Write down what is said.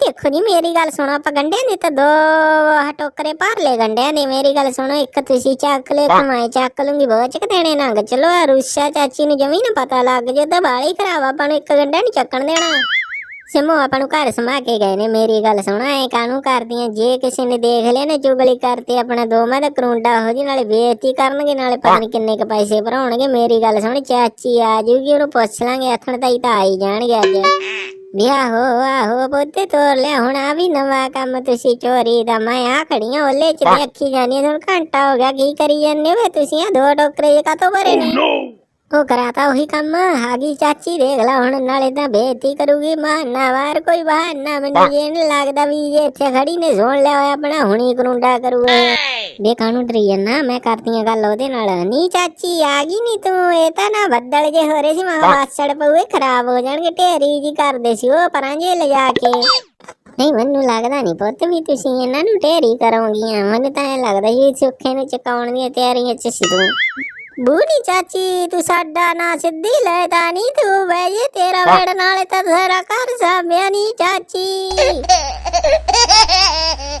ਦੇਖੋ ਜੀ, ਮੇਰੀ ਗੱਲ ਸੁਣੋ, ਆਪਾਂ ਗੰਢਿਆਂ ਦੀ ਤਾਂ ਦੋ ਆਹ ਟੋਕਰੇ ਭਰ ਲੈ ਗੰਡਿਆਂ ਦੀ। ਮੇਰੀ ਗੱਲ ਸੁਣੋ, ਇੱਕ ਤੁਸੀਂ ਚੱਕ ਲੈ ਇੱਕ ਚੱਕ ਲੂੰਗੀ, ਬਹੁਤ ਚੱਕ ਦੇਣੇ ਨੰਗ। ਚਲੋ ਆ ਰੁੱਸ਼ਾ ਚਾਚੀ ਨੂੰ ਜਮੀ ਨਾ ਪਤਾ ਲੱਗ ਜੇ ਤਾਂ ਬਾਲੀ ਖਰਾਬ ਆਪਾਂ ਨੂੰ ਇੱਕ ਗੰਢਾ ਨਹੀਂ ਚੱਕਣ ਦੇਣਾ। ਸਿਮੋ, ਆਪਾਂ ਨੂੰ ਘਰ ਸਮਾ ਕੇ ਗਏ ਨੇ, ਮੇਰੀ ਗੱਲ ਸੁਣਾ, ਐ ਕਾਹਨੂੰ ਕਰਦੀਆਂ? ਜੇ ਕਿਸੇ ਨੇ ਦੇਖ ਲਿਆ ਨਾ, ਚੁਗਲੀ ਕਰਤੇ, ਆਪਣਾ ਦੋਵਾਂ ਦਾ ਕਰੂੰਡਾ ਹੋ ਜੀ, ਨਾਲੇ ਬੇਇੱਜ਼ਤੀ ਕਰਨਗੇ, ਨਾਲੇ ਪਤਾ ਨਹੀਂ ਕਿੰਨੇ ਕ ਪੈਸੇ ਭਰਾਉਣਗੇ। ਮੇਰੀ ਗੱਲ ਸੁਣ, ਚਾਚੀ ਆ ਜੂਗੀ, ਉਹਨੂੰ ਪੁੱਛ ਲਾਂਗੇ, ਆਥਣ ਤਾਈ ਤਾਂ ਆ ਹੀ ਜਾਣਗੇ ਅੱਜ। ਵੀ ਆਹੋ ਬੁੱਤੇ ਤੋਰ ਲਿਆ ਹੁਣ ਆ ਵੀ ਨਵਾਂ ਕੰਮ ਤੁਸੀਂ ਚੋਰੀ ਦਾ ਮੈਂ ਆ ਖੜੀਆਂ ਓਲੇ ਚ ਦੇਖੀ ਜਾਨੀ ਹੁਣ ਘੰਟਾ ਹੋ ਗਿਆ ਕੀ ਕਰੀ ਜਾਂਦੇ ਵੇ ਤੁਸੀਂ ਆ ਦੋ ਟੋਕਰੇ ਕਾਤੋਂ ਭਰੇ ਨੇ? ਉਹ ਕਰਾਤਾ ਉਹੀ ਕੰਮ ਗਈ ਚਾਚੀ ਦੇਖ ਲਾ ਹੁਣ ਨਾਲੇ ਤਾਂ ਬੇਇੱਜ਼ਤੀ ਕਰੂਗੀ ਬਹਾਨਾ ਵਾਰ ਕੋਈ ਬਹਾਨਾ ਮੈਨੂੰ ਜੇ ਨਹੀਂ ਲੱਗਦਾ ਵੀ ਇਹ ਇੱਥੇ ਖੜੀ ਨੇ ਸੁਣ ਲਿਆ ਹੋਇਆ ਆਪਣਾ ਹੁਣੀ ਕਰੁੰਡਾ ਕਰੂਗਾ। ਵੇ ਕਾਹਨੂੰ ਡਰੀ ਜਾਂਦਾ? ਮੈਂ ਕਰਦੀਆਂ ਗੱਲ ਉਹਦੇ ਨਾਲ। ਨਹੀਂ ਚਾਚੀ ਆ ਗਈ ਨਹੀਂ ਤੂੰ। ਇਹ ਤਾਂ ਨਾ ਬੱਦਲ ਜੇ ਹੋ ਰਹੇ ਸੀ ਮਾਂ ਬਾਸੜ ਪਊਏ ਖਰਾਬ ਹੋ ਜਾਣਗੇ। ਢੇਰੀ ਜੀ ਕਰਦੇ ਸੀ ਉਹ ਪਰਾਂ ਜੇ ਲਿਜਾ ਕੇ। ਨਹੀਂ ਮੈਨੂੰ ਲੱਗਦਾ ਨਹੀਂ ਪੁੱਤ ਵੀ ਤੁਸੀਂ ਇਹਨਾਂ ਨੂੰ ਢੇਰੀ ਕਰੋਗੀਆਂ ਮੈਨੂੰ ਤਾਂ ਇਹ ਲੱਗਦਾ ਸੀ ਸੁੱਖੇ ਨੂੰ ਚਕਾਉਣ ਦੀਆਂ ਤਿਆਰੀਆਂ ਚ ਸੀ ਤੂੰ। ਬੂਨੀ ਚਾਚੀ ਤੂੰ ਸਾਡਾ ਨਾ ਸਿੱਧੀ ਲੈਦਾ ਨਹੀਂ ਤੂੰ ਬਹਿ ਜੇ। ਤੇਰਾ ਵੇੜ ਨਾਲੇ ਤਾਂ ਸਾਰਾ ਘਰ ਸਾਂਭਿਆ ਨਹੀਂ ਚਾਚੀ।